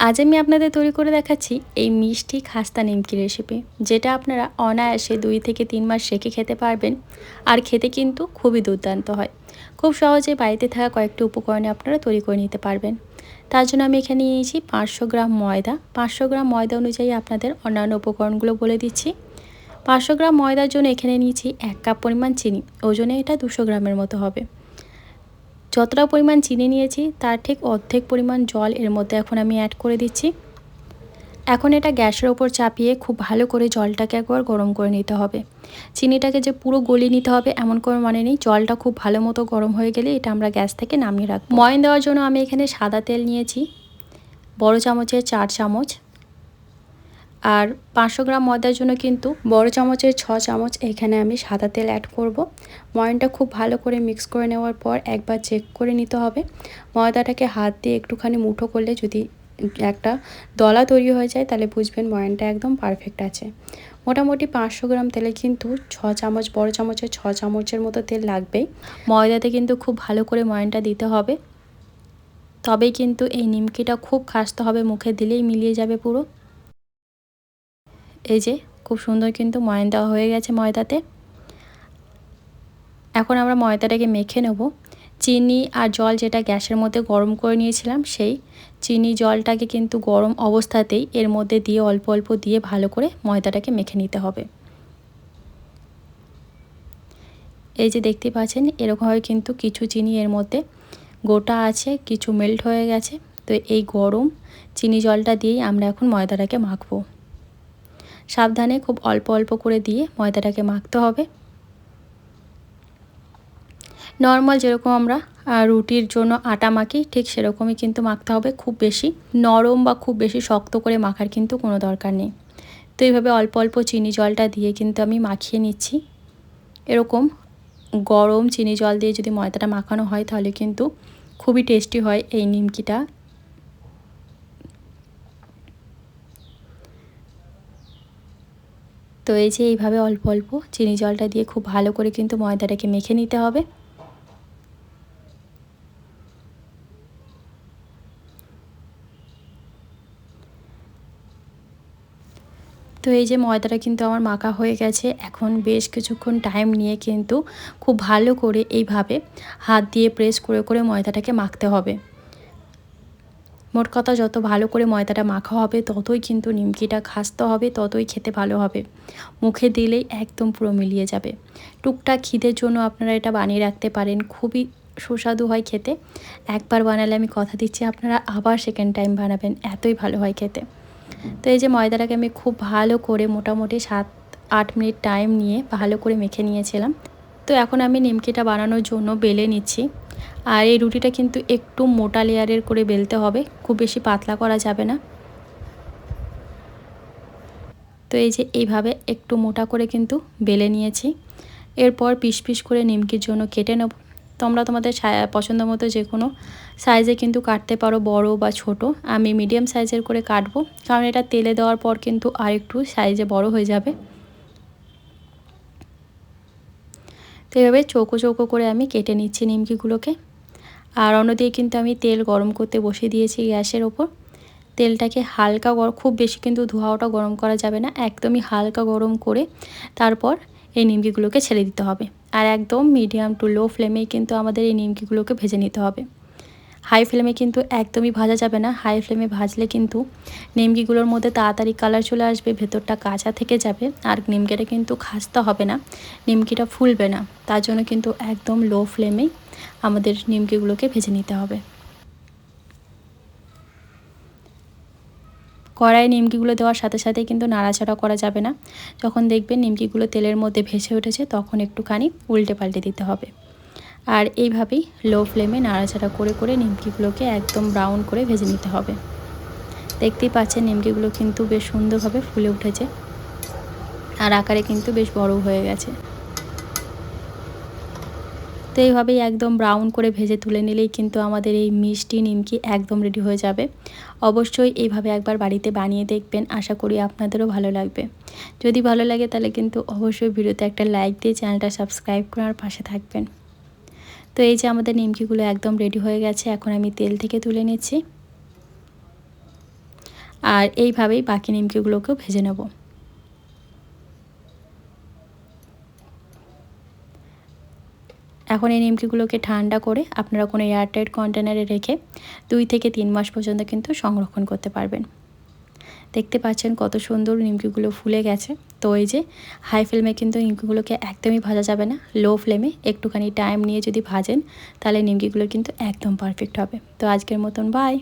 আজ আমি আপনাদের তৈরি করে দেখাচ্ছি এই মিষ্টি খাস্তা নিমকি রেসিপি যেটা আপনারা অনায়াসে দুই থেকে তিন মাস রেখে খেতে পারবেন আর খেতে কিন্তু খুবই দুর্দান্ত হয়। খুব সহজে বাড়িতে থাকা কয়েকটি উপকরণে আপনারা তৈরি করে নিতে পারবেন। তার জন্য আমি এখানে নিয়েছি পাঁচশো গ্রাম ময়দা। পাঁচশো গ্রাম ময়দা অনুযায়ী আপনাদের অন্যান্য উপকরণগুলো বলে দিচ্ছি। পাঁচশো গ্রাম ময়দার জন্য এখানে নিয়েছি এক কাপ পরিমাণ চিনি। ওজনে এটা দুশো গ্রামের মতো হবে। যতটা পরিমাণ চিনি নিয়েছি, তার ঠিক অর্ধেক পরিমাণ জল এর মধ্যে এখন আমি অ্যাড করে দিচ্ছি। এখন এটা গ্যাসের ওপর চাপিয়ে খুব ভালো করে জলটাকে একবার গরম করে নিতে হবে। চিনিটাকে যে পুরো গলিয়ে নিতে হবে এমন কোনো মানে নেই, জলটা খুব ভালো মতো গরম হয়ে গেলে এটা আমরা গ্যাস থেকে নামিয়ে রাখব। ময়ন দেওয়ার জন্য আমি এখানে সাদা তেল নিয়েছি, বড় চামচের চার চামচ। আর পাঁচশো গ্রাম ময়দার জন্য কিন্তু বড় চামচের ছ চামচ এখানে আমি সাদা তেল অ্যাড করব। ময়নটা খুব ভালো করে মিক্স করে নেওয়ার পর একবার চেক করে নিতে হবে। ময়দাটাকে হাত দিয়ে একটুখানি মুঠো করলে যদি একটা দলা তৈরি হয়ে যায়, তাহলে বুঝবেন ময়নটা একদম পারফেক্ট আছে। মোটামুটি পাঁচশো গ্রাম তেলে কিন্তু ছ চামচ, বড় চামচের ছ চামচের মতো তেল লাগবেই। ময়দাতে কিন্তু খুব ভালো করে ময়নটা দিতে হবে। তবেই কিন্তু এই নিমকিটা খুব খাসতে হবে, মুখে দিলেই মিলিয়ে যাবে পুরো। এই যে, খুব সুন্দর কিন্তু ময়ন দেওয়া হয়ে গেছে ময়দাতে। এখন আমরা ময়দাটাকে মেখে নেব। চিনি আর জল যেটা গ্যাসের মধ্যে গরম করে নিয়েছিলাম সেই চিনি জলটাকে কিন্তু গরম অবস্থাতেই এর মধ্যে দিয়ে অল্প অল্প দিয়ে ভালো করে ময়দাটাকে মেখে নিতে হবে। এই যে দেখতে পাচ্ছেন, এরকমভাবে কিন্তু কিছু চিনি এর মধ্যে গোটা আছে, কিছু মেল্ট হয়ে গেছে। তো এই গরম চিনি জলটা দিয়েই আমরা এখন ময়দাটাকে মাখবো। সাবধানে খুব অল্প অল্প করে দিয়ে ময়দাটাকে মাখতে হবে। নর্মাল যেরকম আমরা রুটির জন্য আটা মাখি, ঠিক সেরকমই কিন্তু মাখতে হবে খুব বেশি। নরম বা খুব বেশি শক্ত করে মাখার কিন্তু কোনো দরকার নেই। তো এইভাবে অল্প অল্প চিনি জলটা দিয়ে কিন্তু আমি মাখিয়ে নিচ্ছি। এরকম গরম চিনি জল দিয়ে যদি ময়দাটা মাখানো হয় তাহলে কিন্তু খুবই টেস্টি হয় এই নিমকিটা। তো এই যে এইভাবে অল্প অল্প চিনি জলটা দিয়ে খুব ভালো করে কিন্তু ময়দাটাকে মেখে নিতে হবে। তো এই যে ময়দাটা কিন্তু আমার মাখা হয়ে গেছে। এখন বেশ কিছুক্ষণ টাইম নিয়ে কিন্তু খুব ভালো করে এইভাবে হাত দিয়ে প্রেস করে করে ময়দাটাকে মাখতে হবে। মোট কথা যত ভালো করে ময়দাটা মাখা হবে, ততই কিন্তু নিমকিটা খাসতে হবে, ততই খেতে ভালো হবে। মুখে দিলেই একদম পুরো মিলিয়ে যাবে। টুকটাক খিদের জন্য আপনারা এটা বানিয়ে রাখতে পারেন। খুবই সুস্বাদু হয় খেতে। একবার বানালে আমি কথা দিচ্ছি, আপনারা আবার সেকেন্ড টাইম বানাবেন। এতই ভালো হয় খেতে। তো এই যে ময়দাটাকে আমি খুব ভালো করে মোটামুটি সাত আট মিনিট টাইম নিয়ে ভালো করে মেখে নিয়েছিলাম। তো এখন আমি নিমকিটা বানানোর জন্য বেলে নিচ্ছি। আর এই রুটিটা কিন্তু একটু মোটা লেয়ারের করে বেলতে হবে, খুব বেশি পাতলা করা যাবে না। তো এই যে এইভাবে একটু মোটা করে কিন্তু বেলে নিয়েছি। এরপর পিস পিস করে নিমকির জন্য কেটে নেব। তোমরা তোমাদের পছন্দ মতো যে কোনো সাইজে কিন্তু কাটতে পারো, বড় বা ছোট। আমি মিডিয়াম সাইজের করে কাটবো, কারণ এটা তেলে দেওয়ার পর কিন্তু আরেকটু সাইজে বড় হয়ে যাবে। তো এভাবে চৌকো চৌকো করে আমি কেটে নিচ্ছি নিমকিগুলোকে। আর অন্যদিকে কিন্তু আমি তেল গরম করতে বসিয়ে দিয়েছি গ্যাসের ওপর। তেলটাকে হালকা খুব বেশি কিন্তু ধোয়াওটা গরম করা যাবে না, একদমই হালকা গরম করে তারপর এই নিমকিগুলোকে ছেড়ে দিতে হবে। আর একদম মিডিয়াম টু লো ফ্লেমেই কিন্তু আমাদের এই নিমকিগুলোকে ভেজে নিতে হবে। হাই ফ্লেমে কিন্তু একদমই ভাজা যাবে না। হাই ফ্লেমে ভাজলে কিন্তু নিমকিগুলোর মধ্যে তাড়াতাড়ি কালার চলে আসবে, ভেতরটা কাঁচা থেকে যাবে আর নিমকিটা কিন্তু খাসতে হবে না, নিমকিটা ফুলবে না। তার জন্য কিন্তু একদম লো ফ্লেমেই আমাদের নিমকিগুলোকে ভেজে নিতে হবে। কড়াই নিমকিগুলো দেওয়ার সাথে সাথে কিন্তু নাড়াচাড়া করা যাবে না। যখন দেখবেন নিমকিগুলো তেলের মধ্যে ভেসে উঠেছে, তখন একটুখানি উল্টে পাল্টে দিতে হবে। আর এইভাবেই লো ফ্লেমে নাড়াচাড়া করে করে নিমকিগুলোকে একদম ব্রাউন করে ভেজে নিতে হবে। দেখতেই পাচ্ছেন নিমকিগুলো কিন্তু বেশ সুন্দরভাবে ফুলে উঠেছে আর আকারে কিন্তু বেশ বড় হয়ে গেছে। তো এইভাবেই একদম ব্রাউন করে ভেজে তুলে নিলেই কিন্তু আমাদের এই মিষ্টি নিমকি একদম রেডি হয়ে যাবে। অবশ্যই এইভাবে একবার বাড়িতে বানিয়ে দেখবেন, আশা করি আপনাদেরও ভালো লাগবে। যদি ভালো লাগে তাহলে কিন্তু অবশ্যই ভিডিওতে একটা লাইক দিয়ে চ্যানেলটা সাবস্ক্রাইব করার পাশে থাকবেন। তো এই যে আমাদের নিমকিগুলো একদম রেডি হয়ে গেছে, এখন আমি তেল থেকে তুলে নিচ্ছি। আর এইভাবেই বাকি নিমকিগুলোকেও ভেজে নেব। এখন এই নিমকিগুলোকে ঠান্ডা করে আপনারা কোনো এয়ারটাইট কন্টেনারে রেখে দুই থেকে তিন মাস পর্যন্ত কিন্তু সংরক্ষণ করতে পারবেন। দেখতে পাচ্ছেন কত সুন্দর নিমকিগুলো ফুলে গেছে। তো এই যে হাই ফ্লেমে কিন্তু নিমকিগুলোকে একদমই ভাজা যাবে না। লো ফ্লেমে একটুখানি টাইম নিয়ে যদি ভাজেন, তাহলে নিমকিগুলো কিন্তু একদম পারফেক্ট হবে। তো আজকের মতন বাই